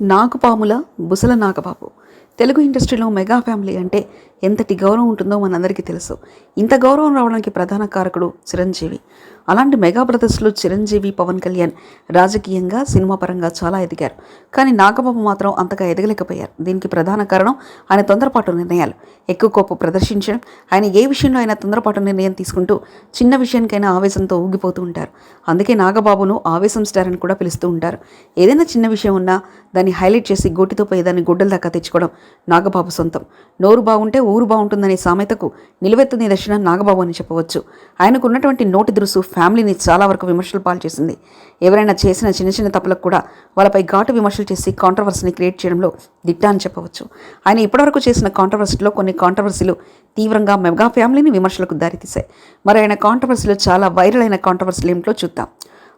నాగుపాముల బుసల నాగబాబు. తెలుగు ఇండస్ట్రీలో mega family అంటే ఎంతటి గౌరవం ఉంటుందో మనందరికీ తెలుసు. ఇంత గౌరవం రావడానికి ప్రధాన కారకుడు చిరంజీవి. అలాంటి మెగా బ్రదర్స్లో చిరంజీవి పవన్ కళ్యాణ్ రాజకీయంగా సినిమా పరంగా చాలా ఎదిగారు. కానీ నాగబాబు మాత్రం అంతగా ఎదగలేకపోయారు. దీనికి ప్రధాన కారణం ఆయన తొందరపాటు నిర్ణయాలు. ఎక్కువ కోపం ప్రదర్శించడం. ఆయన ఏ విషయంలో ఆయన తొందరపాటు నిర్ణయం తీసుకుంటూ చిన్న విషయానికైనా ఆవేశంతో ఊగిపోతూ ఉంటారు. అందుకే నాగబాబును ఆవేశం స్టార్ అని కూడా పిలుస్తూ ఉంటారు. ఏదైనా చిన్న విషయం ఉన్నా దాన్ని హైలైట్ చేసి గోటితో పోయి దాన్ని గుడ్డల దాకా తెచ్చుకోవడం నాగబాబు సొంతం. నోరు బాగుంటే ఊరు బాగుంటుందనే సామెతకు నిలువెత్తు నిదర్శనం నాగబాబు అని చెప్పవచ్చు. ఆయనకు ఉన్నటువంటి నోటి దురుసు ఫ్యామిలీని చాలా వరకు విమర్శలు పాలు చేసింది. ఎవరైనా చేసిన చిన్న చిన్న తప్పులకు కూడా వాళ్ళపై ఘాటు విమర్శలు చేసి కాంట్రవర్సీని క్రియేట్ చేయడంలో దిట్ట అని చెప్పవచ్చు. ఆయన ఇప్పటివరకు చేసిన కాంట్రవర్సీలో కొన్ని కాంట్రవర్సీలు తీవ్రంగా మెగా ఫ్యామిలీని విమర్శలకు దారితీశాయి. మరి ఆయన కాంట్రవర్సీలో చాలా వైరల్ అయిన కాంట్రవర్సీలు ఏమిటో చూద్దాం.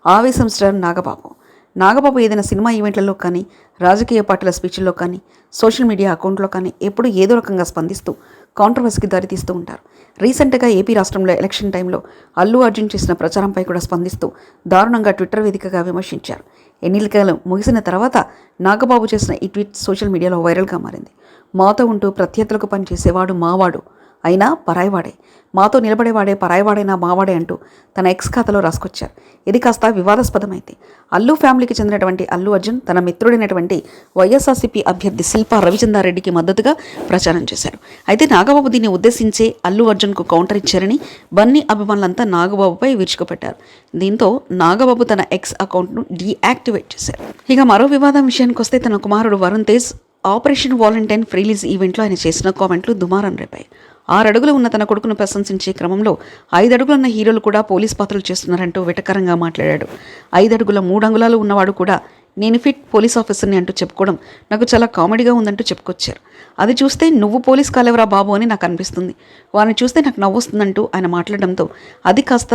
ఆవేశం స్టార్ నాగబాబు. నాగబాబు ఏదైనా సినిమా ఈవెంట్లలో కానీ రాజకీయ పార్టీల స్పీచ్ల్లో కానీ సోషల్ మీడియా అకౌంట్లో కానీ ఎప్పుడూ ఏదో రకంగా స్పందిస్తూ కాంట్రవర్సీకి దారితీస్తూ ఉంటారు. రీసెంట్గా ఏపీ రాష్ట్రంలో ఎలక్షన్ టైంలో అల్లు అర్జున్ చేసిన ప్రచారంపై కూడా స్పందిస్తూ దారుణంగా ట్విట్టర్ వేదికగా విమర్శించారు. ఎన్నికలు ముగిసిన తర్వాత నాగబాబు చేసిన ఈ ట్వీట్ సోషల్ మీడియాలో వైరల్గా మారింది. మాతో ఉంటూ ప్రత్యర్థులకు పనిచేసేవాడు మావాడు. అయినా పరాయివాడే. మాతో నిలబడేవాడే పరాయివాడైనా మావాడే అంటూ తన ఎక్స్ ఖాతాలో రాసుకొచ్చారు. ఇది కాస్త వివాదాస్పదమైంది. అల్లు ఫ్యామిలీకి చెందినటువంటి అల్లు అర్జున్ తన మిత్రుడైనటువంటి వైఎస్ఆర్సీపీ అభ్యర్థి శిల్పా రవిచందారెడ్డికి మద్దతుగా ప్రచారం చేశారు. అయితే నాగబాబు దీన్ని ఉద్దేశించే అల్లు అర్జున్కు కౌంటర్ ఇచ్చారని బన్నీ అభిమానులంతా నాగబాబుపై విరుచుకుపెట్టారు దీంతో నాగబాబు తన ఎక్స్ అకౌంట్ను డీయాక్టివేట్ చేశారు. ఇక మరో వివాదం విషయానికి వస్తే తన కుమారుడు Varun Tej operation Valentine prerelease ఈవెంట్లో ఆయన చేసిన కామెంట్లు దుమారం రేపాయి. ఆరు అడుగులు ఉన్న తన కొడుకును ప్రశంసించే క్రమంలో ఐదు అడుగులున్న హీరోలు కూడా పోలీస్ పాత్రలు చేస్తున్నారంటూ వెటకరంగా మాట్లాడాడు. ఐదు అడుగుల మూడు అంగుళాలు ఉన్నవాడు కూడా నేను ఫిట్ పోలీస్ ఆఫీసర్ని అంటూ చెప్పుకోవడం నాకు చాలా కామెడీగా ఉందంటూ చెప్పుకొచ్చారు. అది చూస్తే నువ్వు పోలీస్ కాలేవరా బాబు అని నాకు అనిపిస్తుంది. వారిని చూస్తే నాకు నవ్వొస్తుందంటూ ఆయన మాట్లాడడంతో అది కాస్త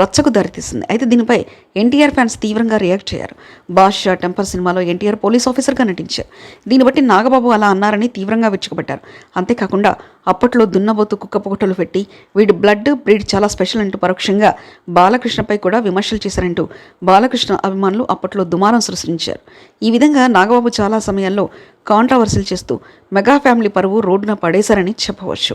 రచ్చకు దారితీసింది. అయితే దీనిపై ఎన్టీఆర్ ఫ్యాన్స్ తీవ్రంగా రియాక్ట్ చేశారు బాద్షా టెంపర్ సినిమాలో ఎన్టీఆర్ పోలీస్ ఆఫీసర్గా నటించారు. దీన్ని బట్టి నాగబాబు అలా అన్నారని తీవ్రంగా విచ్చుకుపట్టారు అంతేకాకుండా అప్పట్లో దున్నబోతు కుక్క పొగటలు పెట్టి వీడి బ్లడ్ బ్రీడ్ చాలా స్పెషల్ అంటూ పరోక్షంగా బాలకృష్ణపై కూడా విమర్శలు చేశారంటూ బాలకృష్ణ అభిమానులు అప్పట్లో దుమారం సృష్టించారు ఈ విధంగా నాగబాబు చాలా సమయాల్లో కాంట్రవర్సీలు చేస్తూ మెగా ఫ్యామిలీ పరువు రోడ్డున పడేశారని చెప్పవచ్చు.